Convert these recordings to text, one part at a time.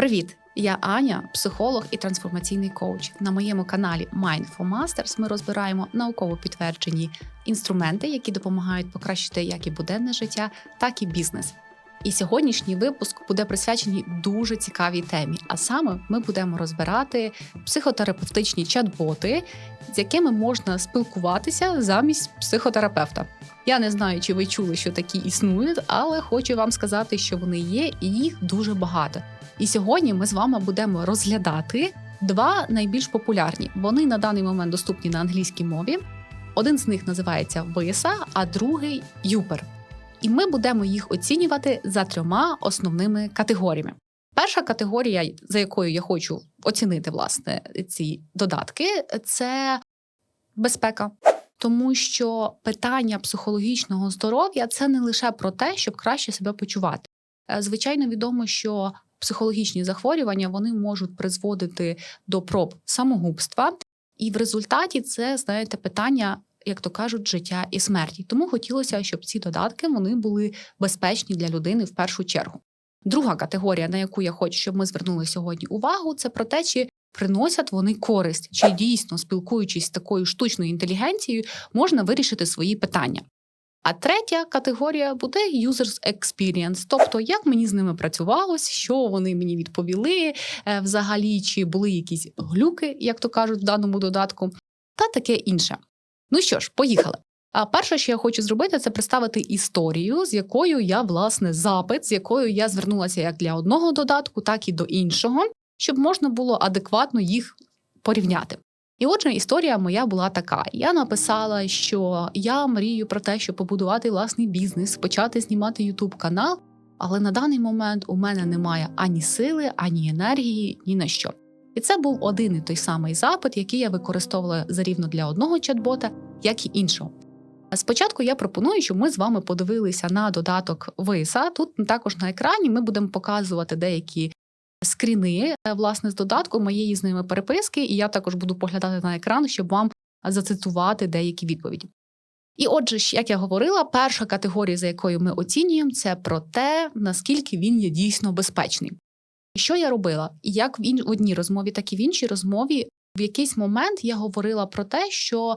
Привіт! Я Аня, психолог і трансформаційний коуч. На моєму каналі Mind for Masters ми розбираємо науково підтверджені інструменти, які допомагають покращити як і буденне життя, так і бізнес. І сьогоднішній випуск буде присвячений дуже цікавій темі. А саме ми будемо розбирати психотерапевтичні чат-боти, з якими можна спілкуватися замість психотерапевта. Я не знаю, чи ви чули, що такі існують, але хочу вам сказати, що вони є, і їх дуже багато. І сьогодні ми з вами будемо розглядати два найбільш популярні. Вони на даний момент доступні на англійській мові. Один з них називається Виса, а другий Юпер. І ми будемо їх оцінювати за трьома основними категоріями. Перша категорія, за якою я хочу оцінити власне ці додатки, це безпека. Тому що питання психологічного здоров'я це не лише про те, щоб краще себе почувати. Е, Звичайно, відомо, що психологічні захворювання вони можуть призводити до проб самогубства, і в результаті це знаєте питання, як то кажуть, життя і смерті. Тому хотілося, щоб ці додатки вони були безпечні для людини в першу чергу. Друга категорія, на яку я хочу, щоб ми звернули сьогодні увагу, це про те, чи приносять вони користь, чи дійсно спілкуючись з такою штучною інтелігенцією, можна вирішити свої питання. А третя категорія буде users experience, тобто як мені з ними працювалось, що вони мені відповіли, е, взагалі, чи були якісь глюки, як то кажуть в даному додатку, та таке інше. Ну що ж, поїхали. А перше, що я хочу зробити, це представити історію, з якою я власне запит, з якою я звернулася як для одного додатку, так і до іншого, щоб можна було адекватно їх порівняти. І отже, історія моя була така: я написала, що я мрію про те, щоб побудувати власний бізнес, почати знімати Ютуб канал, але на даний момент у мене немає ані сили, ані енергії, ні на що. І це був один і той самий запит, який я використовувала зарівно для одного чат-бота, як і іншого. Спочатку я пропоную, щоб ми з вами подивилися на додаток Виса. Тут також на екрані ми будемо показувати деякі скріни е, власне з додатку моєї з ними переписки, і я також буду поглядати на екран, щоб вам зацитувати деякі відповіді. І отже, як я говорила, перша категорія, за якою ми оцінюємо, це про те, наскільки він є дійсно безпечний. Що я робила? Як в одній розмові, так і в іншій розмові, в якийсь момент я говорила про те, що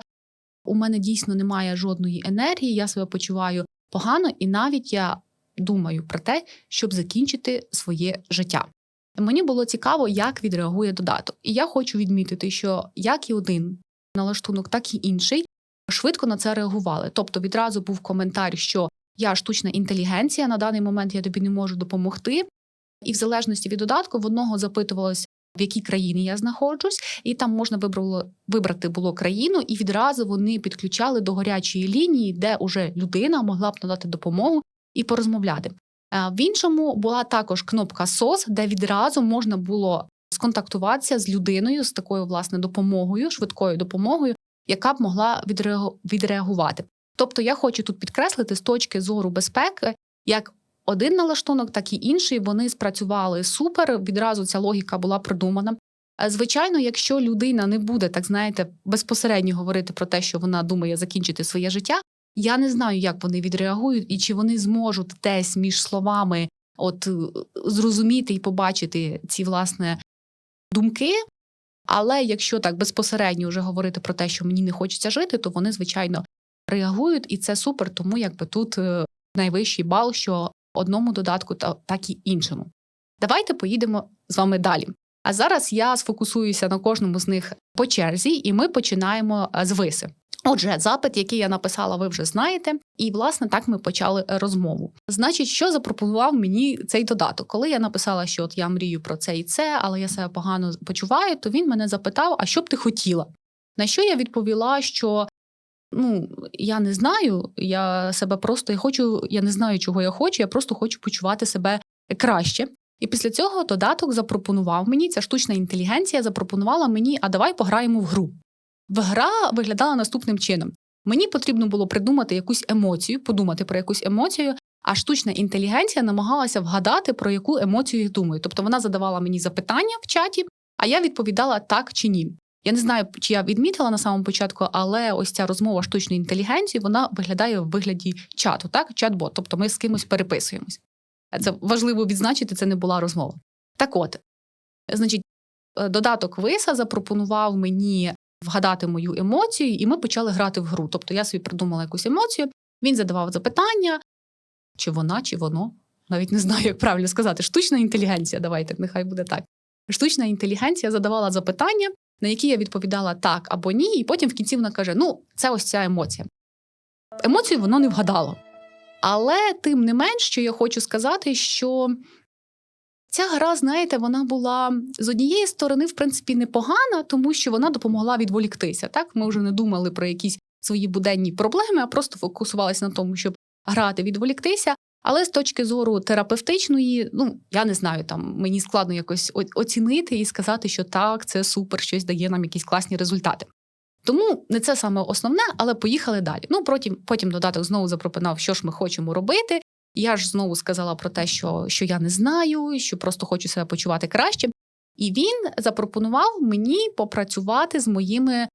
у мене дійсно немає жодної енергії, я себе почуваю погано, і навіть я думаю про те, щоб закінчити своє життя. Мені було цікаво, як відреагує додаток. І я хочу відмітити, що як і один налаштунок, так і інший швидко на це реагували. Тобто відразу був коментар, що я штучна інтелігенція, на даний момент я тобі не можу допомогти. І в залежності від додатку в одного запитувалось, в якій країні я знаходжусь, і там можна вибрало, вибрати було країну, і відразу вони підключали до гарячої лінії, де уже людина могла б надати допомогу і порозмовляти. Е, В іншому була також кнопка SOS, де відразу можна було сконтактуватися з людиною з такою власне допомогою, швидкою допомогою, яка б могла відреагу- відреагувати. Тобто, я хочу тут підкреслити з точки зору безпеки, як один налаштунок, так і інший. Вони спрацювали супер. Відразу ця логіка була продумана. Е, Звичайно, якщо людина не буде, так знаєте, безпосередньо говорити про те, що вона думає закінчити своє життя, я не знаю, як вони відреагують, і чи вони зможуть десь між словами от е, зрозуміти і побачити ці власне думки. Але якщо так безпосередньо вже говорити про те, що мені не хочеться жити, то вони звичайно реагують, і це супер, тому якби тут е, найвищий бал, що одному додатку, та так і іншому. Давайте поїдемо з вами далі. А зараз я сфокусуюся на кожному з них по черзі, і ми починаємо е, з виси. Отже, запит, який я написала, ви вже знаєте, і власне так ми почали розмову. Значить, що запропонував мені цей додаток? Коли я написала, що от я мрію про це і це, але я себе погано почуваю, то він мене запитав: а що б ти хотіла? На що я відповіла, що ну я не знаю, я себе просто я хочу, я не знаю, чого я хочу, я просто хочу почувати себе краще. І після цього додаток запропонував мені, ця штучна інтелігенція запропонувала мені, а давай пограємо в гру. Гра виглядала наступним чином: мені потрібно було придумати якусь емоцію, подумати про якусь емоцію, а штучна інтелігенція намагалася вгадати, про яку емоцію я думаю. Тобто вона задавала мені запитання в чаті, а я відповідала так чи ні. Я не знаю, чи я відмітила на самому початку, але ось ця розмова штучної інтелігенції вона виглядає в вигляді чату, так, чат-бот. Тобто ми з кимось переписуємось. Це важливо відзначити, це не була розмова. Так от, Значить, е, додаток Виса запропонував мені вгадати мою емоцію, і ми почали грати в гру. Тобто я собі придумала якусь емоцію, він задавав запитання, чи вона, чи воно. Навіть не знаю, як правильно сказати. Штучна інтелігенція, давайте, нехай буде так. Штучна інтелігенція задавала запитання, на які я відповідала так або ні, і потім в кінці вона каже: Ну, це ось ця емоція. Емоцію воно не вгадало. Але тим не менш, що я хочу сказати, що ця гра, знаєте, вона була з однієї сторони, в принципі, непогана, тому що вона допомогла відволіктися. Так, ми вже не думали про якісь свої буденні проблеми, а просто фокусувалися на тому, щоб грати, відволіктися. Але з точки зору терапевтичної, ну я не знаю, там мені складно якось оцінити і сказати, що так, це супер, щось дає нам якісь класні результати. Тому не це саме основне, але поїхали далі. Ну потім, потім додаток знову запропонував, що ж ми хочемо робити. Я ж знову сказала про те, що, що я не знаю, що просто хочу себе почувати краще. І він запропонував мені попрацювати з моїми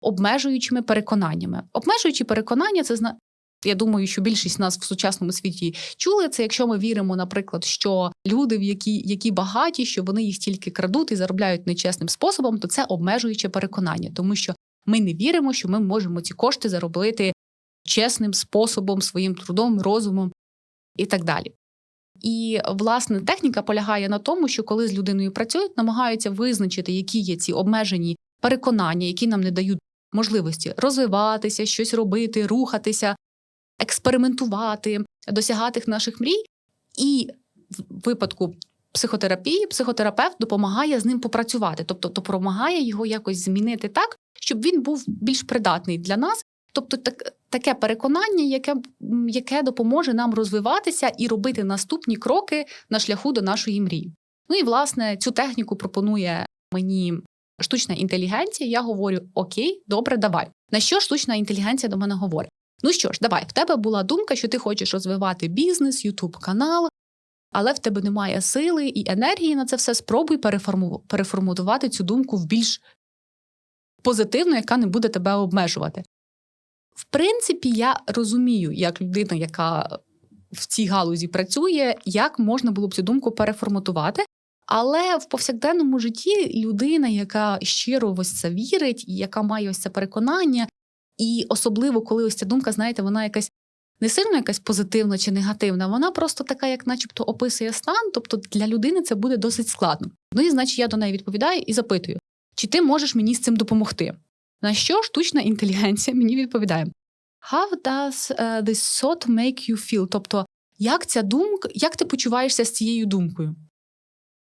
обмежуючими переконаннями. Обмежуючі переконання це. Я думаю, що більшість нас в сучасному світі чули це, якщо ми віримо, наприклад, що люди, які, які багаті, що вони їх тільки крадуть і заробляють нечесним способом, то це обмежуюче переконання, тому що ми не віримо, що ми можемо ці кошти заробити чесним способом, своїм трудом, розумом і так далі. І власне техніка полягає на тому, що коли з людиною працюють, намагаються визначити, які є ці обмежені переконання, які нам не дають можливості розвиватися, щось робити, рухатися, експериментувати, досягати наших мрій. І в випадку психотерапії психотерапевт допомагає з ним попрацювати, тобто допомагає його якось змінити так, щоб він був більш придатний для нас. Тобто, так, таке переконання, яке, яке допоможе нам розвиватися і робити наступні кроки на шляху до нашої мрії. Ну і власне цю техніку пропонує мені штучна інтелігенція. Я говорю: Окей, добре, давай. На що штучна інтелігенція до мене говорить? Ну що ж, давай, в тебе була думка, що ти хочеш розвивати бізнес, ютуб канал, але в тебе немає сили і енергії на це все. Спробуй переформу- переформатувати цю думку в більш позитивну, яка не буде тебе обмежувати. В принципі, я розумію, як людина, яка в цій галузі працює, як можна було б цю думку переформатувати. Але в повсякденному житті людина, яка щиро в ось це вірить, і яка має ось це переконання, і особливо, коли ось ця думка, знаєте, вона якась не сильно якась позитивна чи негативна, вона просто така, як начебто описує стан. Тобто для людини це буде досить складно. Ну і значить, я до неї відповідаю і запитую, чи ти можеш мені з цим допомогти? На що штучна інтелігенція мені відповідає: How does uh, this thought make you feel? Тобто, як ця думка, як ти почуваєшся з цією думкою?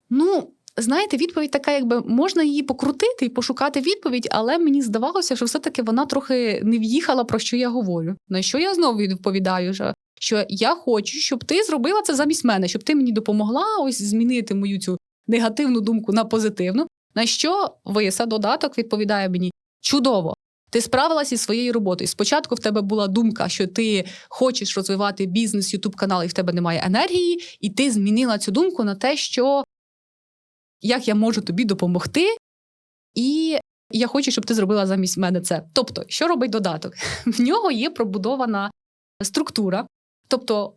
Ну, знаєте, відповідь така, якби можна її покрутити і пошукати відповідь, але мені здавалося, що все-таки вона трохи не в'їхала, про що я говорю. На що я знову відповідаю, що я хочу, щоб ти зробила це замість мене, щоб ти мені допомогла ось змінити мою цю негативну думку на позитивну. На що виса додаток відповідає мені чудово. Ти справилася зі своєю роботою. Спочатку в тебе була думка, що ти хочеш розвивати бізнес, ютуб канал, і в тебе немає енергії, і ти змінила цю думку на те, що як я можу тобі допомогти, і я хочу, щоб ти зробила замість мене це. Тобто, що робить додаток? В нього є пробудована структура, тобто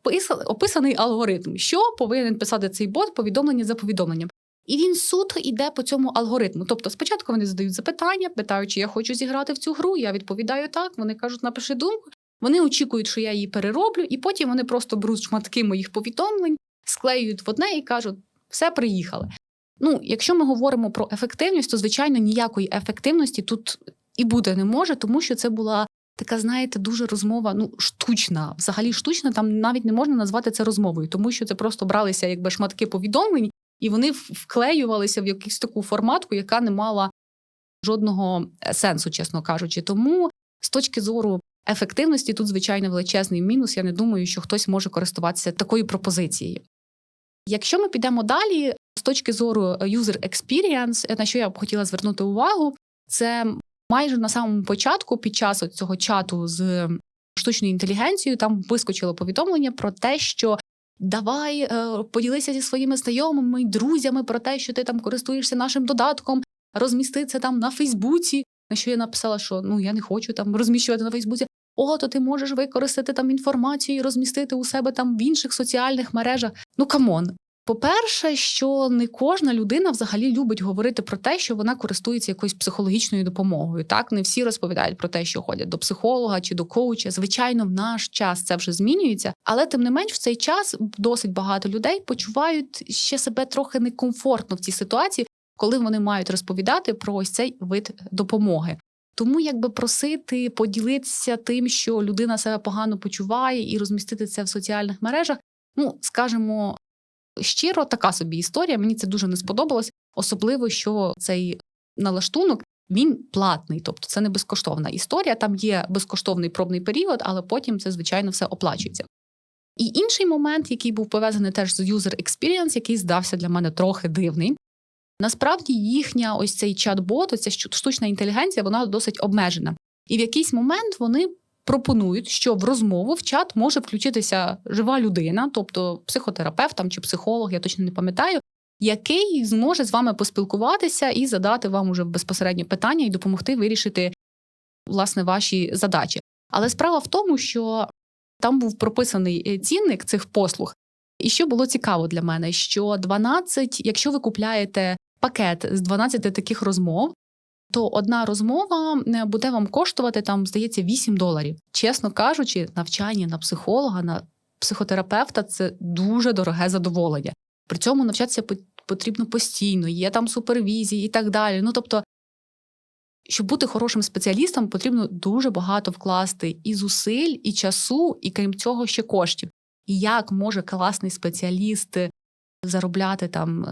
описаний алгоритм, що повинен писати цей бот повідомлення за повідомленням. І він суто йде по цьому алгоритму. Тобто, спочатку вони задають запитання, питають, чи я хочу зіграти в цю гру. Я відповідаю так. Вони кажуть, напиши думку. Вони очікують, що я її перероблю, і потім вони просто беруть шматки моїх повідомлень, склеюють в одне і кажуть, все приїхали. Ну, якщо ми говоримо про ефективність, то звичайно ніякої ефективності тут і бути не може, тому що це була така, знаєте, дуже розмова, ну штучна. Взагалі штучна, там навіть не можна назвати це розмовою, тому що це просто бралися якби шматки повідомлень, і вони вклеювалися в якусь таку форматку, яка не мала жодного е, сенсу, чесно кажучи. Тому з точки зору ефективності тут, звичайно, величезний мінус. Я не думаю, що хтось може користуватися такою пропозицією. Якщо ми підемо далі, з точки зору user experience, на що я б хотіла звернути увагу, це майже на самому початку, під час цього чату з штучною інтелігенцією, там вискочило повідомлення про те, що давай е, поділися зі своїми знайомими, друзями про те, що ти там користуєшся нашим додатком, розмісти це там на Фейсбуці. На що я написала, що ну я не хочу там розміщувати на Фейсбуці. О, то ти можеш використати там інформацію і розмістити у себе там в інших соціальних мережах. Ну камон, По-перше, що не кожна людина взагалі любить говорити про те, що вона користується якоюсь психологічною допомогою. Так, не всі розповідають про те, що ходять до психолога чи до коуча. Звичайно, в наш час це вже змінюється, але тим не менш, в цей час досить багато людей почувають ще себе трохи некомфортно в цій ситуації, коли вони мають розповідати про ось цей вид допомоги. Тому якби просити поділитися тим, що людина себе погано почуває, і розмістити це в соціальних мережах. Ну, скажімо, щиро, така собі історія. Мені це дуже не сподобалось, особливо що цей налаштунок він платний, тобто це не безкоштовна історія. Там є безкоштовний пробний період, але потім це звичайно все оплачується. І інший момент, який був пов'язаний теж з user experience, який здався для мене трохи дивний. Насправді їхня ось цей чат-бот, оця штучна інтелігенція, вона досить обмежена. І в якийсь момент вони пропонують, що в розмову в чат може включитися жива людина, тобто психотерапевт там, чи психолог, я точно не пам'ятаю, який зможе з вами поспілкуватися і задати вам уже безпосередньо питання і допомогти вирішити власне ваші задачі. Але справа в тому, що там був прописаний е, цінник цих послуг. І що було цікаво для мене, що 12, якщо ви купляєте пакет з 12 таких розмов, то одна розмова е, буде вам коштувати там, здається, 8 доларів. Чесно кажучи, навчання на психолога, на психотерапевта це дуже дороге задоволення. При цьому навчатися потрібно постійно, є там супервізії і так далі. Ну тобто, щоб бути хорошим спеціалістом, потрібно дуже багато вкласти і зусиль, і часу, і крім цього, ще коштів. І як може класний спеціаліст заробляти там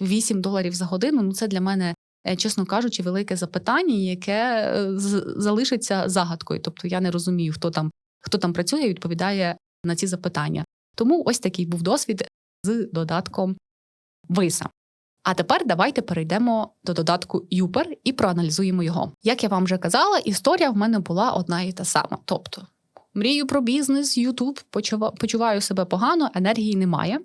8 е, доларів за годину? Ну це для мене Е, чесно кажучи, велике запитання, яке е, залишиться загадкою. Тобто я не розумію, хто там хто там працює і відповідає на ці запитання. Тому ось такий був досвід з додатком виса. А тепер давайте перейдемо до додатку Юпер і проаналізуємо його. Як я вам вже казала, історія в мене була одна і та сама. Тобто, мрію про бізнес, Ютуб, почуваю себе погано, енергії немає.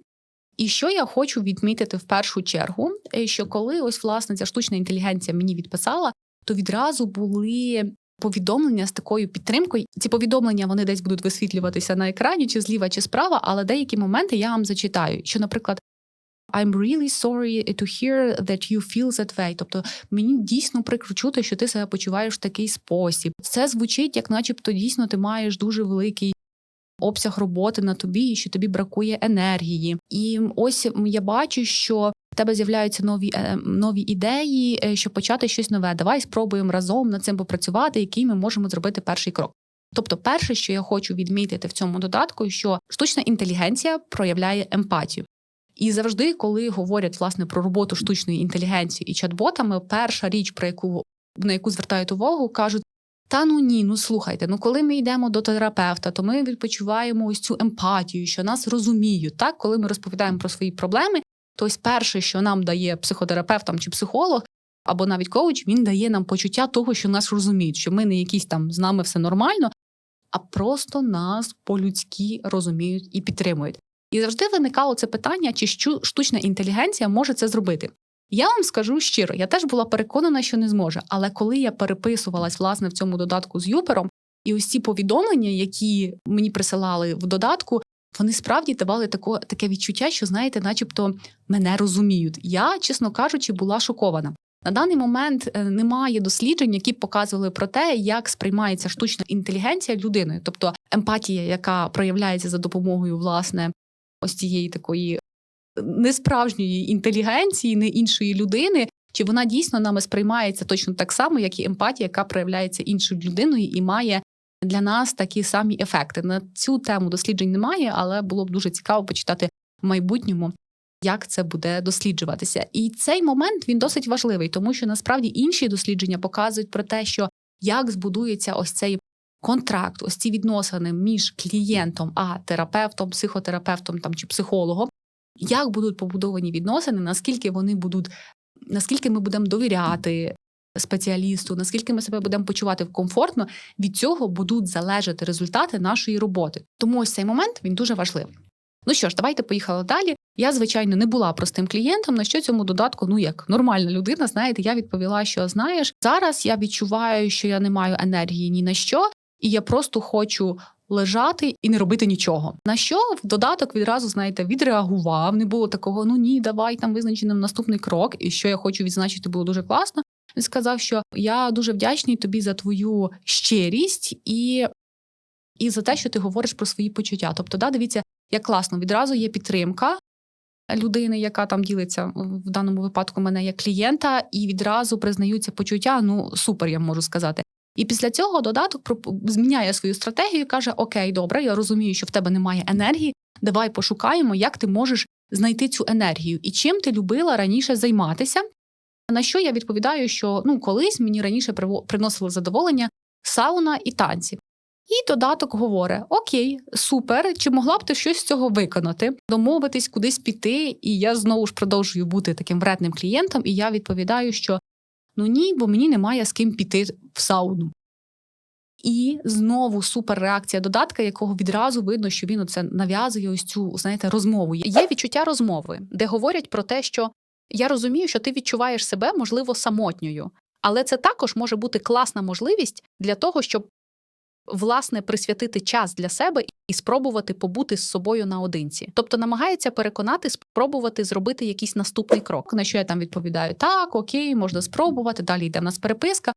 І що я хочу відмітити в першу чергу, е, що коли ось власне ця штучна інтелігенція мені відписала, то відразу були повідомлення з такою підтримкою. Ці повідомлення вони десь будуть висвітлюватися на екрані, чи зліва, чи справа, але деякі моменти я вам зачитаю. Що, наприклад, I'm really sorry to hear that you feel that way. Тобто мені дійсно прикро чути, що ти себе почуваєш в такий спосіб. Це звучить, як начебто дійсно ти маєш дуже великий обсяг роботи на тобі, і що тобі бракує енергії. І ось я бачу, що в тебе з'являються нові е, нові ідеї, е, щоб почати щось нове. Давай спробуємо разом над цим попрацювати, який ми можемо зробити перший крок. Тобто, перше, що я хочу відмітити в цьому додатку, що штучна інтелігенція проявляє емпатію. І завжди, коли говорять власне про роботу штучної інтелігенції і чат-ботами, перша річ, про яку на яку звертають увагу, кажуть: та ну ні, ну слухайте, ну коли ми йдемо до терапевта, то ми відпочиваємо ось цю емпатію, що нас розуміють. Так, коли ми розповідаємо про свої проблеми, то ось перше, що нам дає психотерапевтам чи психолог, або навіть коуч, він дає нам почуття того, що нас розуміють, що ми не якісь там з нами все нормально, а просто нас по-людськи розуміють і підтримують. І завжди виникало це питання, чи штучна інтелігенція може це зробити. Я вам скажу щиро, я теж була переконана, що не зможе. Але коли я переписувалась власне в цьому додатку з Юпером, і ось ці повідомлення, які мені присилали в додатку, вони справді давали тако, таке відчуття, що знаєте, начебто мене розуміють. Я, чесно кажучи, була шокована. На даний момент е, немає досліджень, які б показували про те, як сприймається штучна інтелігенція людиною, тобто емпатія, яка проявляється за допомогою власне ось цієї такої не справжньої інтелігенції, не іншої людини, чи вона дійсно нами сприймається точно так само, як і емпатія, яка проявляється іншою людиною і має для нас такі самі ефекти. На цю тему досліджень немає, але було б дуже цікаво почитати в майбутньому. Як це буде досліджуватися, і цей момент він досить важливий, тому що насправді інші дослідження показують про те, що як збудується ось цей контракт, ось ці відносини між клієнтом, а терапевтом, психотерапевтом там чи психологом, як будуть побудовані відносини, наскільки вони будуть, наскільки ми будемо довіряти спеціалісту, наскільки ми себе будемо почувати комфортно, від цього будуть залежати результати нашої роботи. Тому ось цей момент він дуже важливий. Ну що ж, давайте поїхали далі. Я, звичайно, не була простим клієнтом. На що цьому додатку, ну як нормальна людина, знаєте, я відповіла, що знаєш, зараз я відчуваю, що я не маю енергії ні на що, і я просто хочу лежати і не робити нічого. На що в додаток відразу знаєте відреагував. Не було такого: ну ні, давай там визначеним наступний крок. І що я хочу відзначити, було дуже класно. Він сказав, що я дуже вдячний тобі за твою щирість і, і за те, що ти говориш про свої почуття. Тобто, да, дивіться, як класно, відразу є підтримка людини, яка там ділиться в даному випадку мене як клієнта, і відразу признаються почуття. Ну супер, я можу сказати. І після цього додаток зміняє свою стратегію, каже: Окей, добре, я розумію, що в тебе немає енергії. Давай пошукаємо, як ти можеш знайти цю енергію і чим ти любила раніше займатися. На що я відповідаю, що ну колись мені раніше приносило задоволення сауна і танці. І додаток говорить: Окей, супер, чи могла б ти щось з цього виконати, домовитись, кудись піти, і я знову ж продовжую бути таким вредним клієнтом, і я відповідаю, що ну ні, бо мені немає з ким піти в сауну. І знову суперреакція додатка, якого відразу видно, що він оце нав'язує ось цю знаєте розмову. Є відчуття розмови, де говорять про те, що я розумію, що ти відчуваєш себе, можливо, самотньою, але це також може бути класна можливість для того, щоб власне присвятити час для себе і спробувати побути з собою наодинці. Тобто намагається переконати, спробувати зробити якийсь наступний крок. На що я там відповідаю: так, окей, можна спробувати. Далі йде в нас переписка.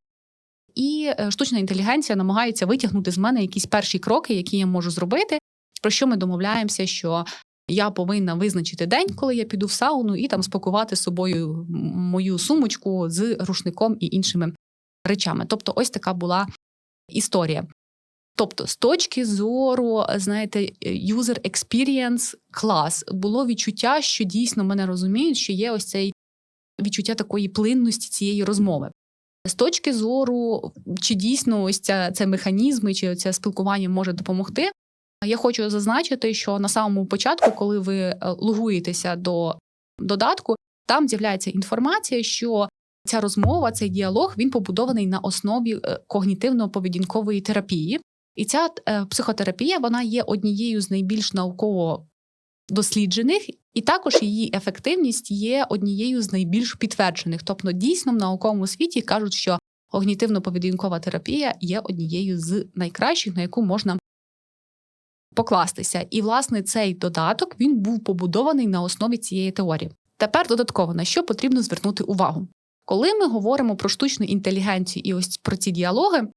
І е, штучна інтелігенція намагається витягнути з мене якісь перші кроки, які я можу зробити. Про що ми домовляємося, що я повинна визначити день, коли я піду в сауну, і там спакувати з собою мою сумочку з рушником і іншими речами. Тобто, ось така була історія. Тобто, з точки зору, знаєте, user experience клас було відчуття, що дійсно мене розуміють, що є ось цей відчуття такої плинності цієї розмови. З точки зору, чи дійсно ось ця це механізми, чи це спілкування може допомогти. Я хочу зазначити, що на самому початку, коли ви е, логуєтеся до додатку, там з'являється інформація, що ця розмова, цей діалог він побудований на основі е, когнітивно-поведінкової терапії. І ця е, психотерапія вона є однією з найбільш науково досліджених, і також її ефективність є однією з найбільш підтверджених. Тобто, дійсно в науковому світі кажуть, що когнітивно-поведінкова терапія є однією з найкращих, на яку можна покластися. І, власне, цей додаток він був побудований на основі цієї теорії. Тепер додатково на що потрібно звернути увагу. Коли ми говоримо про штучну інтелігенцію і ось про ці діалоги,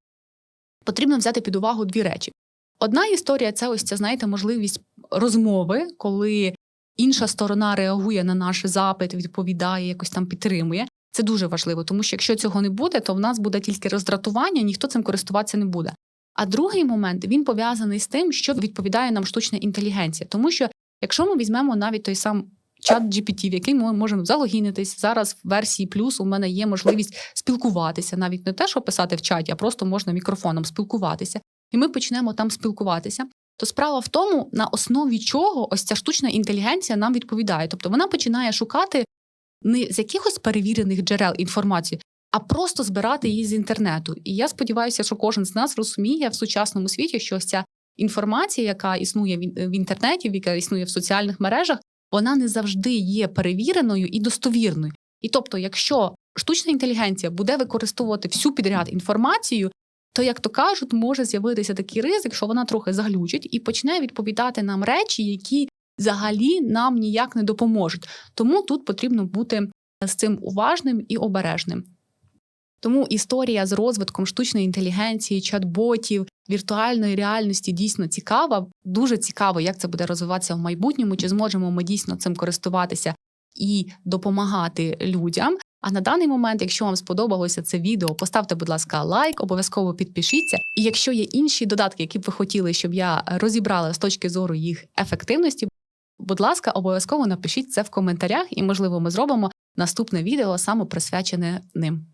потрібно взяти під увагу дві речі. Одна історія це ось ця, знаєте, можливість розмови, коли інша сторона реагує на наш запит, відповідає, якось там підтримує. Це дуже важливо, тому що якщо цього не буде, то в нас буде тільки роздратування, ніхто цим користуватися не буде. А другий момент він пов'язаний з тим, що відповідає нам штучна інтелігенція. Тому що якщо ми візьмемо навіть той сам чат GPT, в який ми можемо залогінитись, зараз в версії плюс у мене є можливість спілкуватися, навіть не те, що писати в чаті, а просто можна мікрофоном спілкуватися. І ми почнемо там спілкуватися. То справа в тому, на основі чого ось ця штучна інтелігенція нам відповідає. Тобто вона починає шукати не з якихось перевірених джерел інформації, а просто збирати її з інтернету. І я сподіваюся, що кожен з нас розуміє в сучасному світі, що ось ця інформація, яка існує в ін- в інтернеті, яка існує в соціальних мережах, вона не завжди є перевіреною і достовірною. І тобто, якщо штучна інтелігенція буде використовувати всю підряд інформацію, то, як то кажуть, може з'явитися такий ризик, що вона трохи заглючить і почне відповідати нам речі, які взагалі нам ніяк не допоможуть. Тому тут потрібно бути з цим уважним і обережним. Тому історія з розвитком штучної інтелігенції, чат-ботів, віртуальної реальності дійсно цікава. Дуже цікаво, як це буде розвиватися в майбутньому, чи зможемо ми дійсно цим користуватися і допомагати людям. А на даний момент, якщо вам сподобалося це відео, поставте, будь ласка, лайк, обов'язково підпишіться. І якщо є інші додатки, які б ви хотіли, щоб я розібрала з точки зору їх ефективності, будь ласка, обов'язково напишіть це в коментарях, і можливо, ми зробимо наступне відео саме присвячене ним.